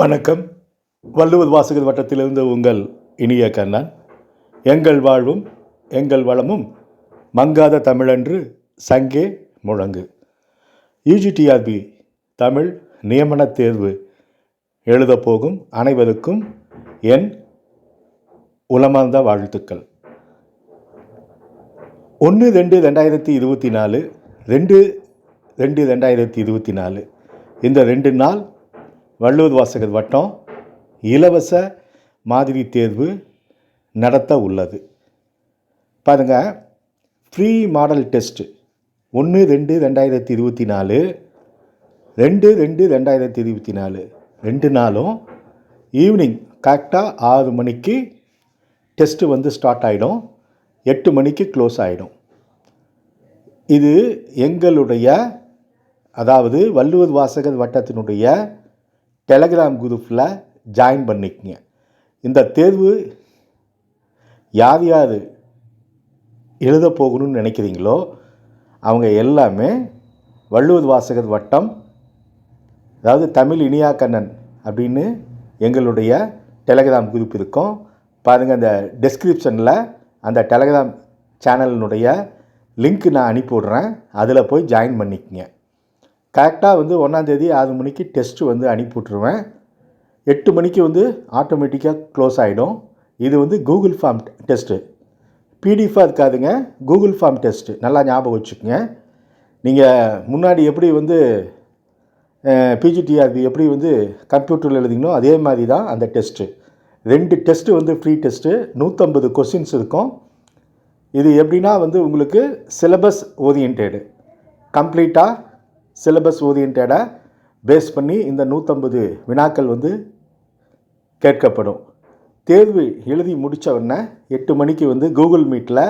வணக்கம். வள்ளுவர் வாசகர் வட்டத்திலிருந்து உங்கள் இனிய கண்ணன். எங்கள் வாழ்வும் எங்கள் வளமும் மங்காத தமிழன்று சங்கே முழங்கு. யூஜிடிஆர்பி தமிழ் நியமனத் தேர்வு எழுதப் போகும் அனைவருக்கும் என் உளமார்ந்த வாழ்த்துக்கள். ஒன்று ரெண்டு ரெண்டாயிரத்தி இருபத்தி நாலு ரெண்டு ரெண்டு ரெண்டாயிரத்தி இருபத்தி நாலு. இந்த ரெண்டு நாள் வள்ளுவர் வாசகர் வட்டம் இலவச மாதிரி தேர்வு நடத்த உள்ளது. பாருங்க ஃப்ரீ மாடல் டெஸ்ட்டு ஒன்று ரெண்டு ரெண்டாயிரத்தி இருபத்தி நாலு ரெண்டு ரெண்டு ரெண்டாயிரத்தி இருபத்தி நாலு ரெண்டு நாளும் ஈவினிங் கரெக்டாக ஆறு மணிக்கு டெஸ்ட்டு வந்து ஸ்டார்ட் ஆகிடும் எட்டு மணிக்கு க்ளோஸ் ஆகிடும் இது எங்களுடைய அதாவது வள்ளுவர் வாசகர் வட்டத்தினுடைய டெலகிராம் குரூப்பில் ஜாயின் பண்ணிக்கங்க. இந்த தேர்வு யார் யார் எழுத போகணும்னு நினைக்கிறீங்களோ அவங்க எல்லாமே வள்ளுவர் வாசகர் வட்டம் அதாவது தமிழ் இனியா கண்ணன் அப்படின்னு எங்களுடைய டெலகிராம் குரூப் இருக்கும். பாருங்கள் அந்த டெஸ்கிரிப்ஷனில் அந்த டெலகிராம் சேனலினுடைய லிங்க் நான் அனுப்பி விட்றேன் அதில் போய் ஜாயின் பண்ணிக்கங்க. கரெக்டாக வந்து ஒன்றாந்தேதி ஆறு மணிக்கு டெஸ்ட்டு வந்து அனுப்பி விட்ருவேன் எட்டு மணிக்கு வந்து ஆட்டோமேட்டிக்காக க்ளோஸ் ஆகிடும் இது வந்து கூகுள் ஃபார்ம் டெஸ்ட்டு பிடிஎஃபாக இருக்காதுங்க. கூகுள் ஃபார்ம் டெஸ்ட்டு நல்லா ஞாபகம் வச்சுக்கோங்க. நீங்கள் முன்னாடி எப்படி வந்து பிஜிடிஆர்பி எப்படி வந்து கம்ப்யூட்டரில் எழுதிங்களோ அதே மாதிரி தான் அந்த டெஸ்ட்டு ரெண்டு டெஸ்ட்டு வந்து ஃப்ரீ டெஸ்ட்டு நூற்றம்பது கொஸ்டின்ஸ் இருக்கும். இது எப்படின்னா வந்து உங்களுக்கு சிலபஸ் ஓரியன்டேடு கம்ப்ளீட்டாக சிலபஸ் ஓரியன்டாக பேஸ் பண்ணி இந்த நூற்றம்பது வினாக்கள் வந்து கேட்கப்படும். தேர்வு எழுதி முடித்த உடனே எட்டு மணிக்கு வந்து கூகுள் மீட்டில்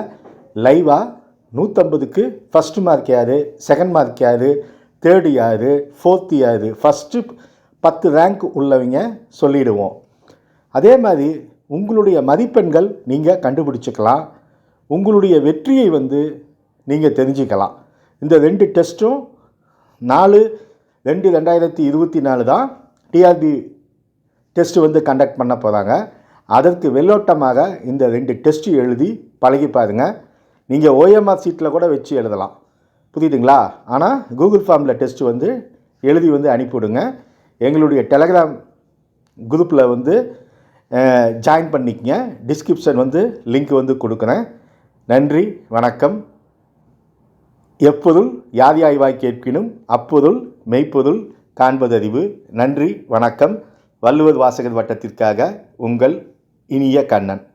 லைவாக நூற்றம்பதுக்கு ஃபஸ்ட்டு மார்க் யார் செகண்ட் மார்க் யார் தேர்டு யார் ஃபோர்த்து யார் ஃபஸ்ட்டு பத்து ரேங்க் உள்ளவங்க சொல்லிடுவோம். அதே மாதிரி உங்களுடைய மதிப்பெண்கள் நீங்கள் கண்டுபிடிச்சிக்கலாம். உங்களுடைய வெற்றியை வந்து நீங்கள் தெரிஞ்சுக்கலாம். இந்த ரெண்டு டெஸ்ட்டும் நாலு ரெண்டு ரெண்டாயிரத்தி இருபத்தி நாலு தான் டிஆர்பி டெஸ்ட்டு வந்து கண்டக்ட் பண்ண போகிறாங்க அதற்கு வெள்ளோட்டமாக இந்த ரெண்டு டெஸ்ட்டு எழுதி பழகி பாருங்கள் நீங்கள் ஓஎம்ஆர் சீட்டில் கூட வச்சு எழுதலாம். புரியுதுங்களா? ஆனால் கூகுள் ஃபார்மில் டெஸ்ட்டு வந்து எழுதி வந்து அனுப்பிவிடுங்க. எங்களுடைய டெலகிராம் குரூப்பில் வந்து ஜாயின் பண்ணிக்கங்க. டிஸ்கிரிப்ஷன் வந்து லிங்க் வந்து கொடுக்குறேன். நன்றி வணக்கம். எப்பொருள் யார் யாய்வாய் கேட்கினும் அப்பொருள் மெய்ப்பொருள் காண்பதறிவு. நன்றி வணக்கம். வள்ளுவர் வாசகர் வட்டத்திற்காக உங்கள் இனிய கண்ணன்.